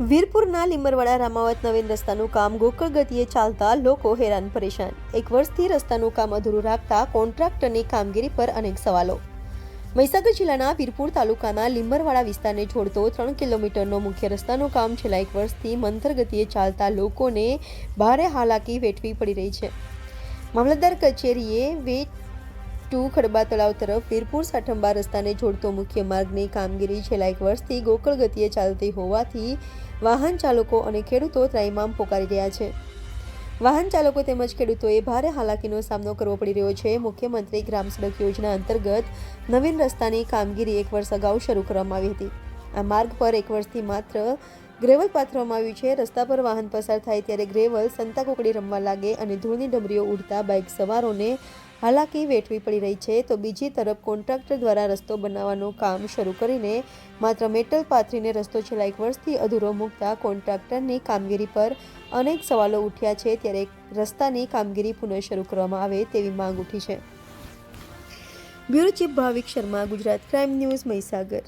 વીરપુરના લીંબરવાડા રામાવત નવીન રસ્તાનું કામ ગોકળ ગતિએ ચાલતા લોકો હેરાન પરેશાન. એક વર્ષથી રસ્તાનું કામ અધૂરું રાખતા કોન્ટ્રાક્ટરની કામગીરી પર અનેક સવાલો. મહીસાગર જિલ્લાના વીરપુર તાલુકાના લીંબરવાડા વિસ્તારને છોડતો ત્રણ કિલોમીટરનો મુખ્ય રસ્તાનું કામ છેલ્લા એક વર્ષથી મંથર ગતિએ ચાલતા લોકોને ભારે હાલાકી વેઠવી પડી રહી છે. મામલતદાર કચેરીએ વેટ ટુ ખડબા તળાવ તરફ વીરપુર સાઠંબા રસ્તાને જોડતો મુખ્ય માર્ગની કામગીરી છેલ્લા એક વર્ષથી ગોકળ ગતિએ ચાલતી હોવાથી વાહન ચાલકો અને ખેડૂતો ત્રાઇમામ પોકારી રહ્યા છે. વાહન ચાલકો તેમજ ખેડૂતોએ ભારે હાલાકીનો સામનો કરવો પડી રહ્યો છે. મુખ્યમંત્રી ગ્રામ સડક યોજના અંતર્ગત નવીન રસ્તાની કામગીરી એક વર્ષ અગાઉ શરૂ કરવામાં આવી હતી. આ માર્ગ પર એક વર્ષથી માત્ર ગ્રેવલ પાથરવામાં આવ્યું છે. રસ્તા પર વાહન પસાર થાય ત્યારે ગ્રેવલ સંતા કોકડી રમવા લાગે અને ધૂળની ડમરીઓ ઉડતા બાઇક સવારોને હાલાકી વેઠવી પડી રહી છે, તો બીજી તરફ કોન્ટ્રાક્ટર દ્વારા રસ્તો બનાવવાનું કામ શરૂ કરીને માત્ર મેટલ પાથરીને રસ્તો છેલ્લા એક વર્ષથી અધૂરો મૂકતા કોન્ટ્રાક્ટરની કામગીરી પર અનેક સવાલો ઉઠ્યા છે, ત્યારે રસ્તાની કામગીરી પુનઃ શરૂ કરવામાં આવે તેવી માંગ ઉઠી છે. Bureau chief Bhavik Sharma, Gujarat crime news Mahisagar.